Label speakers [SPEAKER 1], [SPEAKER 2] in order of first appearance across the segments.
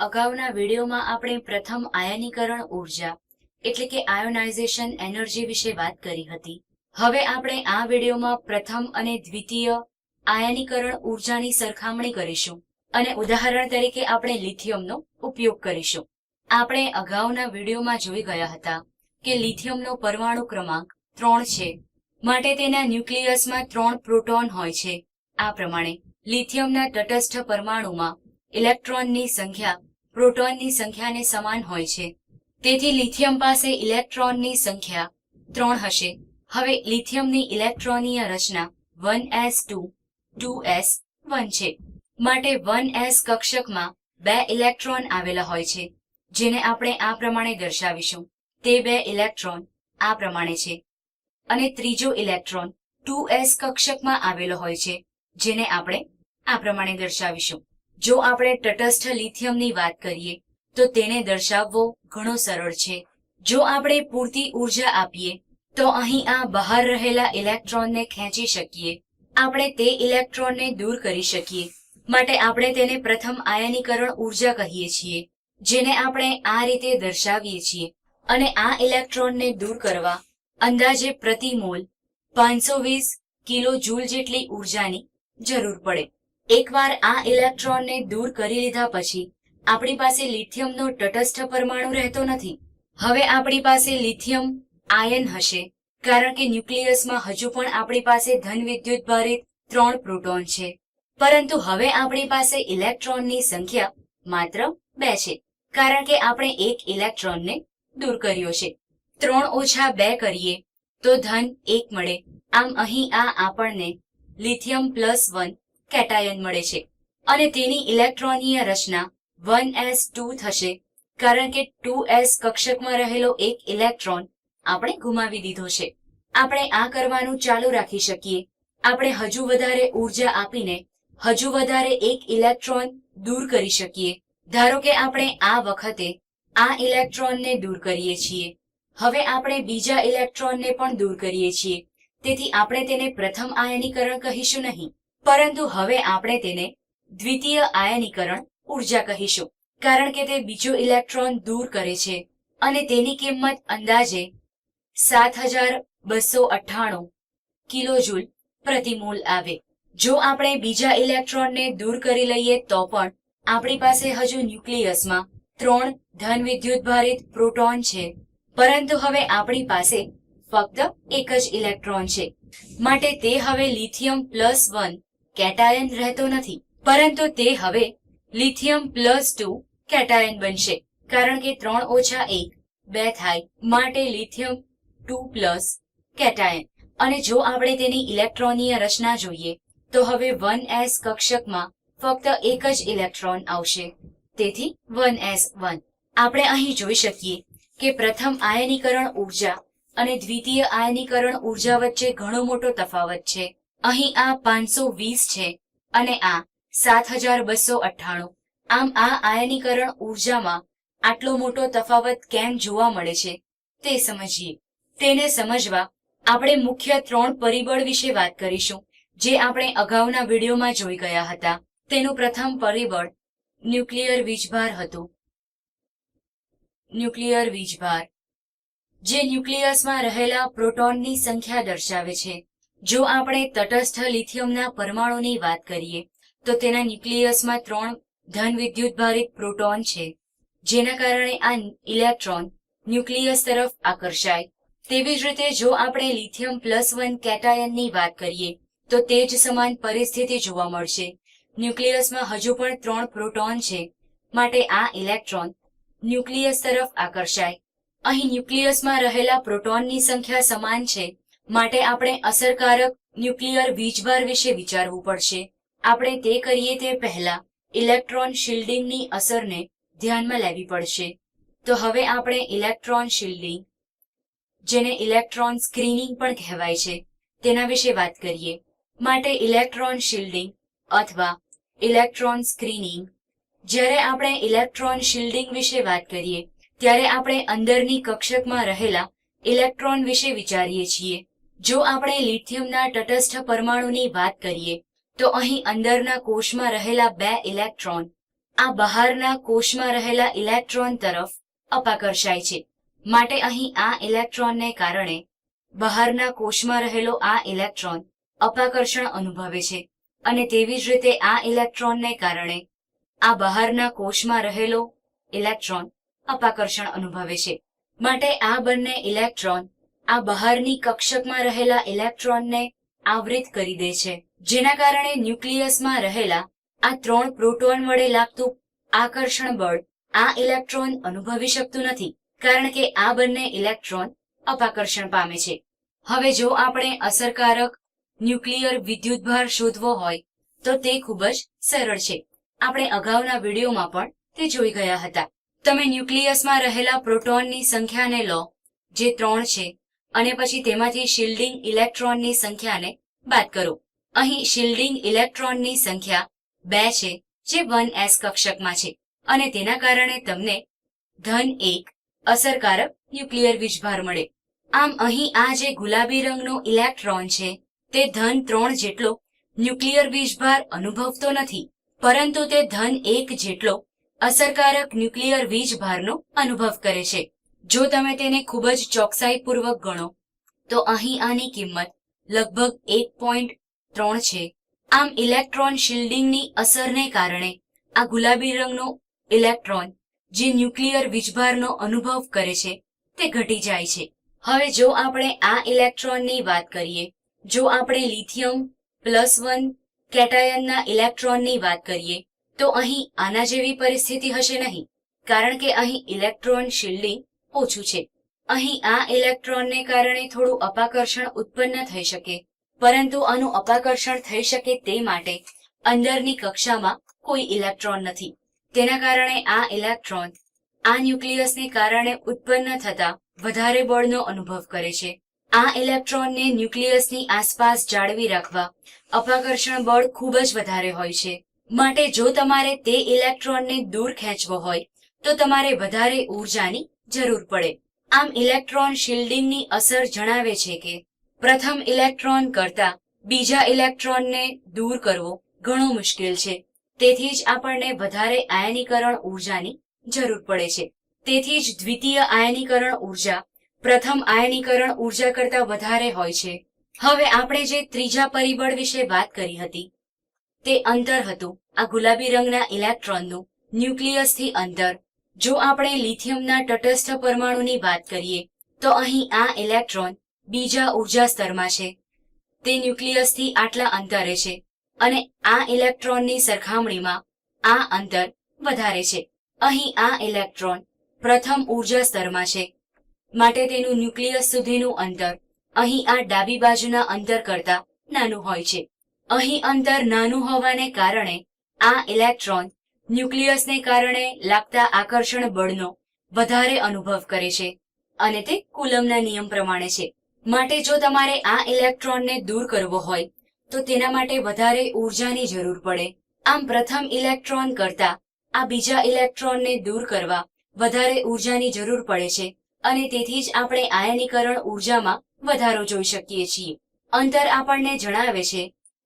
[SPEAKER 1] અગાઉના વિડીયોમાં આપણે પ્રથમ આયનીકરણ ઊર્જા, એટલે કે આયોનાઇઝેશન એનર્જી વિશે વાત કરી હતી. હવે આપણે આ વિડીયોમાં પ્રથમ અને દ્વિતીય આયનીકરણ ઉર્જાની સરખામણી કરીશું અને ઉદાહરણ તરીકે આપણે લિથિયમનો ઉપયોગ કરીશું. આપણે અગાઉના વિડીયોમાં જોઈ ગયા હતા કે લિથિયમનો પરમાણુ ક્રમાંક ત્રણ છે, માટે તેના ન્યુક્લિયસમાં ત્રણ પ્રોટોન હોય છે. આ પ્રમાણે લિથિયમના તટસ્થ પરમાણુમાં ઇલેક્ટ્રોનની સંખ્યા પ્રોટોનની સંખ્યાને સમાન હોય છે. તેથી લિથિયમ પાસે ઇલેક્ટ્રોનની સંખ્યા ત્રણ હશે. હવે લિથિયમની ઇલેક્ટ્રોનીય રચના one s two two s one છે. માટે વન એસ કક્ષકમાં બે ઇલેક્ટ્રોન આવેલા હોય છે, જેને આપણે આ પ્રમાણે દર્શાવીશું. તે બે ઇલેક્ટ્રોન આ પ્રમાણે છે. અને ત્રીજો ઇલેક્ટ્રોન ટુ એસ કક્ષકમાં આવેલો હોય છે, જેને આપણે આ પ્રમાણે દર્શાવીશું. જો આપણે તટસ્થ લિથિયમની વાત કરીએ, તો તેને દર્શાવવો ઘણો સરળ છે. જો આપણે પૂરતી ઊર્જા આપીએ, તો અહીં આ બહાર રહેલા ઇલેક્ટ્રોનને ખેંચી શકીએ. આપણે તે ઇલેક્ટ્રોનને દૂર કરી શકીએ. માટે આપણે તેને પ્રથમ આયનીકરણ ઊર્જા કહીએ છીએ, જેને આપણે આ રીતે દર્શાવીએ છીએ. અને આ ઇલેક્ટ્રોનને દૂર કરવા અંદાજે પ્રતિ મોલ પાંચસો વીસ કિલો જૂલ જેટલી ઉર્જાની જરૂર પડે. એકવાર આ ઇલેક્ટ્રોનને દૂર કરી લીધા પછી, આપણી પાસે લિથિયમનો તટસ્થ પરમાણુ રહેતો નથી. હવે આપણી પાસે લિથિયમ, આયન હશે, કારણ કે ન્યુક્લિયસમાં હજુ પણ આપણી પાસે ધન વિદ્યુત ભારિત ત્રણ પ્રોટોન છે. પરંતુ હવે આપણી પાસે ઇલેક્ટ્રોનની સંખ્યા માત્ર બે છે, કારણ કે આપણે એક ઇલેક્ટ્રોનને દૂર કર્યો છે. ત્રણ ઓછા બે કરીએ, તો ધન એક મળે. આમ અહીં આ આપણને લિથિયમ પ્લસ વન કેટાયન મળે છે. અને તેની ઇલેક્ટ્રોનીય રચના વન એસ ટુ થશે, કારણ કે ટુ એસ કક્ષકમાં રહેલો એક ઇલેક્ટ્રોન આપણે ગુમાવી દીધો છે. આપણે આ કરવાનું ચાલુ રાખી શકીએ. આપણે હજુ વધારે ઊર્જા આપીને હજુ વધારે એક ઇલેક્ટ્રોન દૂર કરી શકીએ. ધારો કે આપણે આ વખતે આ ઇલેક્ટ્રોનને દૂર કરીએ છીએ. હવે આપણે બીજા ઇલેક્ટ્રોનને પણ દૂર કરીએ છીએ. તેથી આપણે તેને પ્રથમ આયનીકરણ કહીશું નહીં. પરંતુ હવે આપણે તેને દ્વિતીય આયનીકરણ ઊર્જા કહીશું, કારણ કે તે બીજો ઇલેક્ટ્રોન દૂર કરે છે અને તેની કિંમત અંદાજે સાત હજાર બસો અઠ્ઠાણું કિલોજૂલ પ્રતિમૂલ આવે. જો આપણે બીજા ઇલેક્ટ્રોનને દૂર કરી લઈએ તો પણ આપણી પાસે હજુ ન્યુક્લિયસમાં ત્રણ ધન વિદ્યુતભારિત પ્રોટોન છે, પરંતુ હવે આપણી પાસે ફક્ત એક જ ઇલેક્ટ્રોન છે. માટે તે હવે લિથિયમ પ્લસ વન કેટાયન રહેતો નથી. પરંતુ તે હવે લિથિયમ પ્લસ ટુ કેટાયન બનશે. કારણ કે ત્રણ ઓછા એક, બે થાય માટે લિથિયમ ટુ પ્લસ કેટાયન. અને જો આપણે તેની ઇલેક્ટ્રોનીય રચના જોઈએ, તો હવે વન એસ કક્ષકમાં ફક્ત એક જ ઇલેક્ટ્રોન આવશે. તેથી વન એસ વન. આપણે અહીં જોઈ શકીએ કે પ્રથમ આયનીકરણ ઊર્જા અને દ્વિતીય આયનીકરણ ઊર્જા વચ્ચે ઘણો મોટો તફાવત છે. અહીં આ પાંચસો વીસ છે અને આ સાત હજાર બસો અઠ્ઠાણું. આમ આ આયનીકરણ ઉર્જામાં આટલો મોટો તફાવત કેમ જોવા મળે છે તે સમજીએ. તેને સમજવા આપણે મુખ્ય ત્રણ પરિબળ વિશે વાત કરીશું, જે આપણે અગાઉના વિડીયોમાં જોઈ ગયા હતા. તેનું પ્રથમ પરિબળ ન્યુક્લિયર વીજભાર હતું. ન્યુક્લિયર વીજભાર, જે ન્યુક્લિયસમાં રહેલા પ્રોટોનની સંખ્યા દર્શાવે છે. જો આપણે તટસ્થ લિથિયમના પરમાણુની વાત કરીએ, તો તેના ન્યુક્લિયસમાં ત્રણ ધન વિદ્યુત ભારિત પ્રોટોન છે, જેના કારણે આ ઇલેક્ટ્રોન ન્યુક્લિયસ તરફ આકર્ષાય. તેવી જ રીતે જો આપણે લિથિયમ પ્લસ વન કેટાયનની વાત કરીએ, તો તે જ સમાન પરિસ્થિતિ જોવા મળશે. ન્યુક્લિયસમાં હજુ પણ ત્રણ પ્રોટોન છે, માટે આ ઇલેક્ટ્રોન ન્યુક્લિયસ તરફ આકર્ષાય. અહીં ન્યુક્લિયસમાં રહેલા પ્રોટોનની સંખ્યા સમાન છે માટે આપણે અસરકારક ન્યુક્લિયર વીજભાર વિશે વિચારવું પડશે. આપણે તે કરીએ તે પહેલા ઇલેક્ટ્રોન શિલ્ડિંગની અસરને ધ્યાનમાં લેવી પડશે. તો હવે આપણે ઇલેક્ટ્રોન શિલ્ડિંગ, જેને ઇલેક્ટ્રોન સ્ક્રીનિંગ પણ કહેવાય છે, તેના વિશે વાત કરીએ. માટે ઇલેક્ટ્રોન શિલ્ડિંગ અથવા ઇલેક્ટ્રોન સ્ક્રીનિંગ, જ્યારે આપણે ઇલેક્ટ્રોન શિલ્ડિંગ વિશે વાત કરીએ, ત્યારે આપણે અંદરની કક્ષકમાં રહેલા ઇલેક્ટ્રોન વિશે વિચારીએ છીએ. જો આપણે લિથિયમના તટસ્થ પરમાણુની વાત કરીએ, તો અહીં અંદરના કોષમાં રહેલા બે ઇલેક્ટ્રોન, આ બહારના કોષમાં રહેલા ઇલેક્ટ્રોન તરફ અપાકર્ષાય છે. માટે અહીં આ ઇલેક્ટ્રોનને કારણે બહારના કોષમાં રહેલો આ ઇલેક્ટ્રોન અપાકર્ષણ અનુભવે છે. અને તેવી જ રીતે આ ઇલેક્ટ્રોનને કારણે આ બહારના કોષમાં રહેલો ઇલેક્ટ્રોન અપાકર્ષણ અનુભવે છે. માટે આ બંને ઇલેક્ટ્રોન આ બહારની કક્ષકમાં રહેલા ઇલેક્ટ્રોનને આવૃત કરી દે છે. જેના કારણે ન્યુક્લિયસમાં રહેલા આ ત્રણ પ્રોટોન વડે લાગતું આકર્ષણ બળ આ ઇલેક્ટ્રોન અનુભવી શકતું નથી, કારણ કે આ બંને ઇલેક્ટ્રોન અપાકર્ષણ પામે છે. હવે જો આપણે અસરકારક ન્યુક્લિયર વિદ્યુતભાર શોધવો હોય, તો તે ખૂબ જ સરળ છે. આપણે અગાઉના વિડીયોમાં પણ તે જોઈ ગયા હતા. તમે ન્યુક્લિયસમાં રહેલા પ્રોટોનની સંખ્યાને લો, જે ત્રણ છે. અને પછી તેમાંથી શિલ્ડિંગ ઇલેક્ટ્રોનની સંખ્યાને બાદ કરો. અહીં શિલ્ડિંગ ઇલેક્ટ્રોનની સંખ્યા બે છે, જે વન એસ કક્ષકમાં છે. અને તેના કારણે તમને ધન એક અસરકારક ન્યુક્લિયર વીજભાર મળે. આમ અહીં આ જે ગુલાબી રંગનો ઇલેક્ટ્રોન છે, તે ધન ત્રણ જેટલો ન્યુક્લિયર વીજભાર અનુભવતો નથી, પરંતુ તે ધન એક જેટલો અસરકારક ન્યુક્લિયર વીજભારનો અનુભવ કરે છે. જો તમે તેને ખૂબ જ ચોકસાઈપૂર્વક ગણો, તો અહીં આની કિંમત લગભગ એક પોઈન્ટ ત્રણ છે. આમ ઇલેક્ટ્રોન શિલ્ડિંગની અસરને કારણે આ ગુલાબી રંગનો ઇલેક્ટ્રોન જે ન્યુક્લિયર વીજભારનો અનુભવ કરે છે, તે ઘટી જાય છે. હવે જો આપણે આ ઇલેક્ટ્રોનની વાત કરીએ, જો આપણે લિથિયમ પ્લસ વન કેટાયનના ઇલેક્ટ્રોનની વાત કરીએ, તો અહીં આના જેવી પરિસ્થિતિ હશે નહીં, કારણ કે અહીં ઇલેક્ટ્રોન શિલ્ડિંગ ઓછું છે. અહીં આ ઇલેક્ટ્રોનને કારણે થોડું અપાકર્ષણ ઉત્પન્ન થઈ શકે, પરંતુ આનું અપાકર્ષણ થઈ શકે તે માટે અંદરની કક્ષામાં કોઈ ઇલેક્ટ્રોન નથી. તેના કારણે આ ઇલેક્ટ્રોન આ ન્યુક્લિયસને કારણે ઉત્પન્ન થતા વધારે બળનો અનુભવ કરે છે. આ ઇલેક્ટ્રોનને ન્યુક્લિયસની આસપાસ જાળવી રાખવા અપાકર્ષણ બળ ખૂબ જ વધારે હોય છે. માટે જો તમારે તે ઇલેક્ટ્રોનને દૂર ખેંચવો હોય, તો તમારે વધારે ઊર્જાની જરૂર પડે. આમ ઇલેક્ટ્રોન શિલ્ડિંગની અસર જણાવે છે કે, પ્રથમ ઇલેક્ટ્રોન કરતા બીજા ઇલેક્ટ્રોનને દૂર કરવો ઘણો મુશ્કેલ છે. તેથી જ આપણને વધારે આયનીકરણ ઉર્જાની જરૂર પડે છે. તેથી જ દ્વિતીય આયનીકરણ ઊર્જા, પ્રથમ આયનીકરણ ઊર્જા કરતા વધારે હોય છે. હવે આપણે જે ત્રીજા પરિબળ વિશે વાત કરી હતી, તે અંતર હતું. આ ગુલાબી રંગના ઇલેક્ટ્રોનનું ન્યુક્લિયસથી અંતર જો આપણે લિથિયમના તટસ્થ પરમાણુની વાત કરીએ, તો અહીં આ ઇલેક્ટ્રોન બીજા ઊર્જા સ્તરમાં છે. તે ન્યુક્લિયસથી આટલા અંતરે છે અને આ ઇલેક્ટ્રોનની સરખામણીમાં આ અંતર વધારે છે. અહીં આ ઇલેક્ટ્રોન પ્રથમ ઊર્જા સ્તરમાં છે. માટે તેનું ન્યુક્લિયસ સુધીનું અંતર અહીં આ ડાબી બાજુના અંતર કરતા નાનું હોય છે. અહીં અંતર નાનું હોવાને કારણે આ ઇલેક્ટ્રોન ન્યુક્લિયસને કારણે લાગતા આકર્ષણ બળનો વધારે અનુભવ કરે છે અને તે કુલમના નિયમ પ્રમાણે છે. માટે જો તમારે આ ઇલેક્ટ્રોનને દૂર કરવો હોય, તો તેના માટે વધારે ઊર્જાની જરૂર પડે. આમ પ્રથમ ઇલેક્ટ્રોન કરતા આ બીજા ઇલેક્ટ્રોનને દૂર કરવા વધારે ઊર્જાની જરૂર પડે છે અને તેથી જ આપણે આયનીકરણ ઊર્જામાં વધારો જોઈ શકીએ છીએ. અંતર આપણને જણાવે છે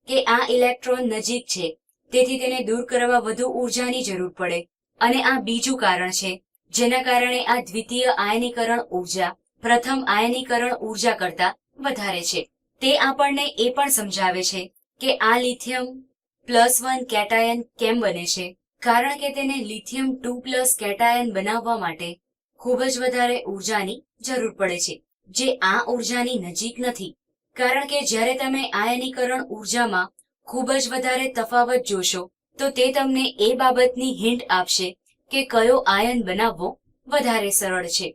[SPEAKER 1] કે આ ઇલેક્ટ્રોન નજીક છે. તેથી તેને દૂર કરવા વધુ ઊર્જાની જરૂર પડે. અને આ બીજું કારણ છે, જેના કારણે આ દ્વિતીય આયનીકરણ ઊર્જા પ્રથમ આયનીકરણ ઊર્જા કરતા વધારે છે. તે આપણને એ પણ સમજાવે છે કે આ લિથિયમ પ્લસ વન કેટાયન કેમ બને છે, કારણ કે તેને લિથિયમ ટુ પ્લસ કેટાયન બનાવવા માટે ખૂબ જ વધારે ઉર્જાની જરૂર પડે છે, જે આ ઉર્જાની નજીક નથી. કારણ કે જ્યારે તમે આયનીકરણ ઊર્જામાં ખૂબ જ વધારે તફાવત જોશો, તો તે તમને એ બાબતની હિન્ટ આપશે કે કયો આયન બનાવવો વધારે સરળ છે.